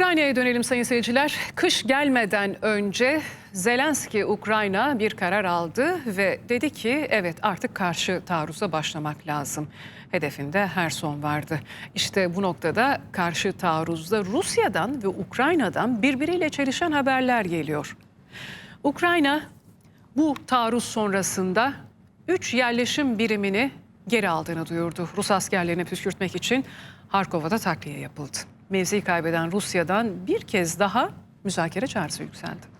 Ukrayna'ya dönelim sayın seyirciler. Kış gelmeden önce Zelenski Ukrayna bir karar aldı ve dedi ki evet artık karşı taarruza başlamak lazım. Hedefinde her son vardı. İşte bu noktada karşı taarruzda Rusya'dan ve Ukrayna'dan birbiriyle çelişen haberler geliyor. Ukrayna bu taarruz sonrasında 3 yerleşim birimini geri aldığını duyurdu. Rus askerlerini püskürtmek için Harkov'a da takviye yapıldı mevzi kaybeden Rusya'dan bir kez daha müzakere çağrısı yükseldi.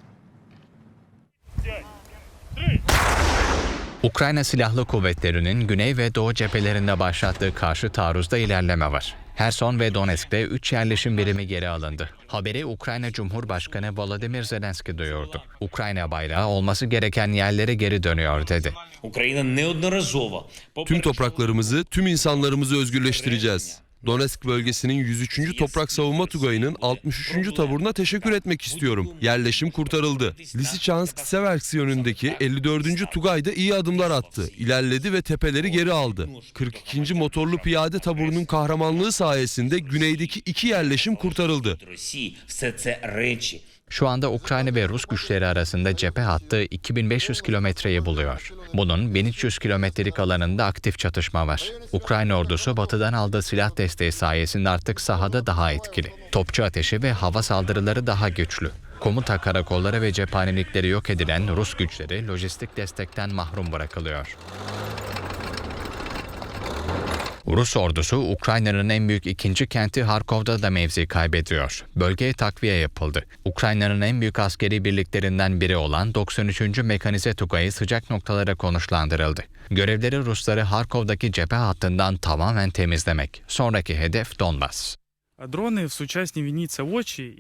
Ukrayna Silahlı Kuvvetleri'nin güney ve doğu cephelerinde başlattığı karşı taarruzda ilerleme var. Herson ve Donetsk'te 3 yerleşim birimi geri alındı. Haberi Ukrayna Cumhurbaşkanı Volodymyr Zelenski duyurdu. Ukrayna bayrağı olması gereken yerlere geri dönüyor dedi. Tüm topraklarımızı, tüm insanlarımızı özgürleştireceğiz. Donetsk bölgesinin 103. Toprak Savunma Tugayı'nın 63. taburuna teşekkür etmek istiyorum. Yerleşim kurtarıldı. Lisichansk Seversk yönündeki 54. Tugay da iyi adımlar attı. İlerledi ve tepeleri geri aldı. 42. Motorlu Piyade Taburu'nun kahramanlığı sayesinde güneydeki iki yerleşim kurtarıldı. Şu anda Ukrayna ve Rus güçleri arasında cephe hattı 2500 kilometreyi buluyor. Bunun 1300 kilometrelik alanında aktif çatışma var. Ukrayna ordusu batıdan aldığı silah desteği sayesinde artık sahada daha etkili. Topçu ateşi ve hava saldırıları daha güçlü. Komuta karakolları ve cephanelikleri yok edilen Rus güçleri lojistik destekten mahrum bırakılıyor. Rus ordusu Ukrayna'nın en büyük ikinci kenti Harkov'da da mevzi kaybediyor. Bölgeye takviye yapıldı. Ukrayna'nın en büyük askeri birliklerinden biri olan 93. Mekanize Tugayı sıcak noktalara konuşlandırıldı. Görevleri Rusları Harkov'daki cephe hattından tamamen temizlemek. Sonraki hedef Donbas.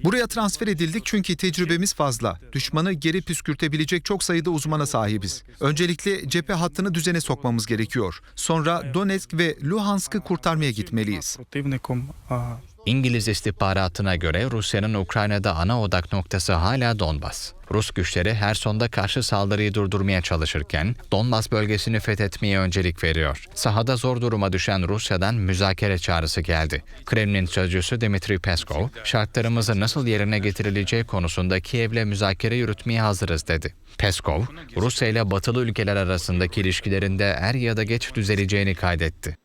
Buraya transfer edildik çünkü tecrübemiz fazla. Düşmanı geri püskürtebilecek çok sayıda uzmana sahibiz. Öncelikle cephe hattını düzene sokmamız gerekiyor. Sonra Donetsk ve Luhansk'ı kurtarmaya gitmeliyiz. İngiliz istihbaratına göre Rusya'nın Ukrayna'da ana odak noktası hala Donbas. Rus güçleri Herson'da karşı saldırıyı durdurmaya çalışırken Donbas bölgesini fethetmeye öncelik veriyor. Sahada zor duruma düşen Rusya'dan müzakere çağrısı geldi. Kremlin sözcüsü Dmitri Peskov, şartlarımızı nasıl yerine getirileceği konusunda Kiev'le müzakere yürütmeye hazırız dedi. Peskov, Rusya ile batılı ülkeler arasındaki ilişkilerinde er ya da geç düzeleceğini kaydetti.